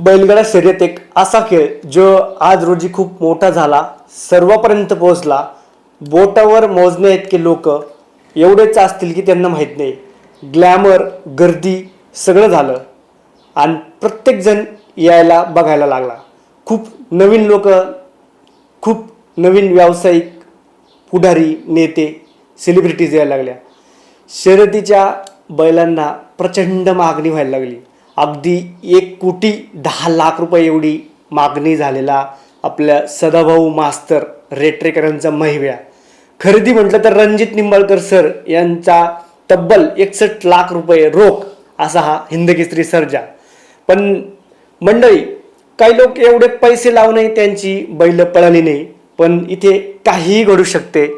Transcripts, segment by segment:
बैलगाडा शर्यत एक असा खेळ जो आज रोजी खूप मोठा झाला सर्वापर्यंत पोहोचला. बोटावर मोजण्या इतके लोक एवढेच असतील की त्यांना माहीत नाही. ग्लॅमर गर्दी सगळं झालं. आणि प्रत्येकजण यायला बघायला लागला. खूप नवीन लोक खूप नवीन व्यावसायिक पुढारी नेते सेलिब्रिटीज यायला लागल्या. शर्यतीच्या बैलांना प्रचंड मागणी व्हायला लागली. अगदी एक कोटी दहा लाख रुपये एवढी मागणी झालेला आपल्या सदाभाऊ मास्तर रेट्रेकरांचा महिव्या. खरेदी म्हटलं तर रणजित निंबाळकर सर यांचा तब्बल एकसष्ट लाख रुपये रोख असा हा हिंदकेसरी सर्जा. पण मंडळी काही लोक एवढे पैसे लावूनही त्यांची बैल पळाली नाही पण इथे काहीही घडू शकते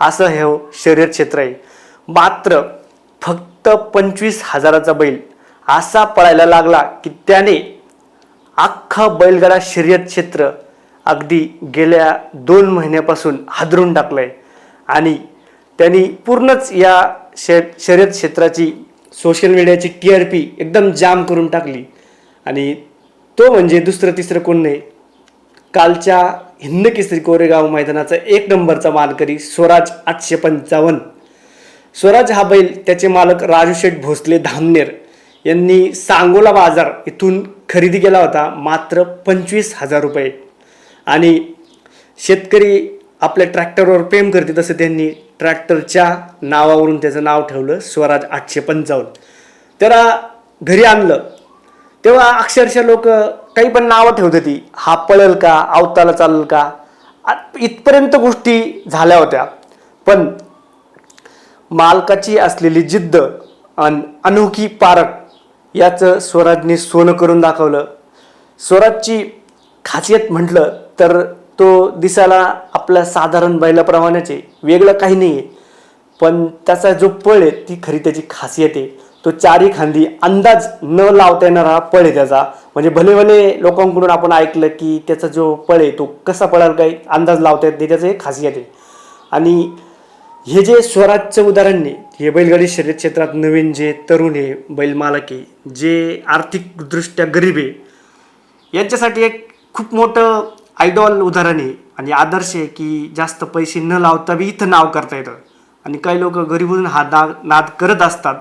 असं हे हो शर्यत क्षेत्र आहे. मात्र फक्त पंचवीस हजाराचा बैल असा पळायला लागला की त्याने अख्खा बैलगाडा शर्यत क्षेत्र अगदी गेल्या दोन महिन्यापासून हादरून टाकलंय. आणि त्यांनी पूर्णच या शे शर्यत क्षेत्राची सोशल मीडियाची टी आर पी एकदम जाम करून टाकली. आणि तो म्हणजे दुसरं तिसरं कोण नाही. कालच्या हिंद केसरी कोरेगाव मैदानाचा एक नंबरचा मानकरी स्वराज आठशे पंचावन्न. स्वराज हा बैल त्याचे मालक राजू शेठ भोसले धामनेर यांनी सांगोला बाजार इथून खरेदी केला होता मात्र पंचवीस हजार रुपये. आणि शेतकरी आपल्या ट्रॅक्टरवर प्रेम करते तसं त्यांनी ट्रॅक्टरच्या नावावरून त्याचं नाव ठेवलं स्वराज आठशे पंचावन्न. त्याला घरी आणलं. तेव्हा अक्षरशः लोक काही पण नावं ठेवत होती. हा पळेल का अवताला चालेल का? इथपर्यंत गोष्टी झाल्या होत्या. पण मालकाची असलेली जिद्द आणि अनोखी पारख याचं स्वराजने सोनं करून दाखवलं. स्वराजची खासियत म्हटलं तर तो दिसायला आपल्या साधारण बैलाप्रमाणेच आहे. वेगळं काही नाही आहे. पण त्याचा जो पळ आहे ती खरी त्याची खासियत आहे. तो चारी खांदी अंदाज न लावता येणारा पळ आहे त्याचा. म्हणजे भले भले लोकांकडून आपण ऐकलं की त्याचा जो पळ आहे तो कसा पळाल काही अंदाज लावता येत नाही त्याचं एक खासियत आहे. आणि हे जे स्वराजचं उदाहरण नाही हे बैलगाडी शर्यत क्षेत्रात नवीन जे तरुण आहे बैल मालक आहे जे आर्थिकदृष्ट्या गरीब आहे यांच्यासाठी एक खूप मोठं आयडॉल उदाहरण आहे आणि आदर्श आहे की जास्त पैसे न लावता बी इथं नाव करता येतं. आणि काही लोक गरीबून हा नाद नाद करत असतात.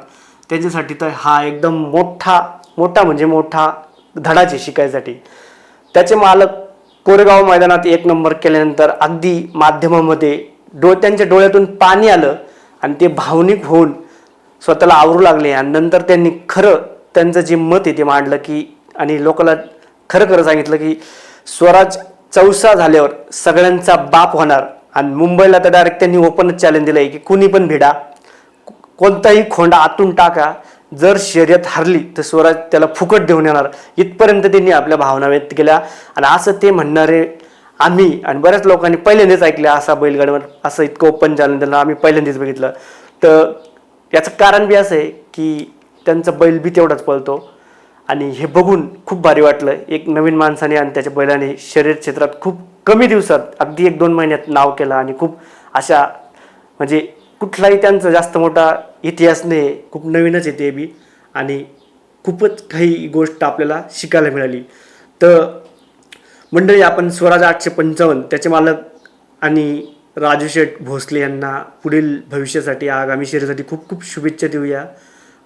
त्यांच्यासाठी तर हा एकदम मोठा मोठा म्हणजे मोठा धडाच आहे शिकायसाठी. त्याचे मालक कोरेगाव मैदानात एक नंबर केल्यानंतर अगदी माध्यमामध्ये डो त्यांच्या डोळ्यातून पाणी आलं. आणि ते भावनिक होऊन स्वतःला आवरू लागले. आणि नंतर त्यांनी खरं त्यांचं जे मत आहे ते मांडलं की आणि लोकांना खरं खरं सांगितलं की स्वराज चौसा झाल्यावर सगळ्यांचा बाप होणार. आणि मुंबईला तर डायरेक्ट त्यांनी ओपनच चॅलेंज दिलं आहे की कुणी पण भिडा कोणताही खोंडा आतून टाका. जर शर्यत हरली तर स्वराज त्याला फुकट देऊन येणार. इथपर्यंत त्यांनी आपल्या भावना व्यक्त केल्या. आणि असं ते म्हणणारे आम्ही आणि बऱ्याच लोकांनी पहिल्यांदाच ऐकलं असा बैलगाडीवर असं इतकं ओपन झालं दिलं आम्ही पहिल्यांदाच बघितलं. तर याचं कारण बी असं आहे की त्यांचा बैल बी तेवढाच पळतो आणि हे बघून खूप भारी वाटलं. एक नवीन माणसाने आणि त्याच्या बैलाने शरीर क्षेत्रात खूप कमी दिवसात अगदी एक दोन महिन्यात नाव केलं आणि खूप अशा म्हणजे कुठलाही त्यांचा जास्त मोठा इतिहास नाही खूप नवीनच आहे बी. आणि खूपच काही गोष्ट आपल्याला शिकायला मिळाली. तर मंडळी आपण स्वराज आठशे पंचावन्न त्याचे मालक आणि राजू शेठ भोसले यांना पुढील भविष्यासाठी आगामी शरीरासाठी खूप खूप शुभेच्छा देऊया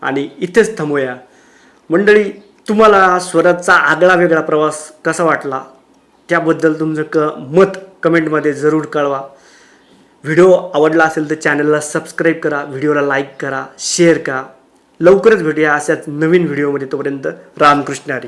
आणि इथेच थांबूया. मंडळी तुम्हाला स्वराजचा आगळा वेगळा प्रवास कसा वाटला? त्याबद्दल तुमचं क मत कमेंटमध्ये जरूर कळवा. व्हिडिओ आवडला असेल तर चॅनलला सबस्क्राईब करा व्हिडिओला लाईक करा शेअर करा. लवकरच भेटूया अशाच नवीन व्हिडिओमध्ये तोपर्यंत रामकृष्ण हरी.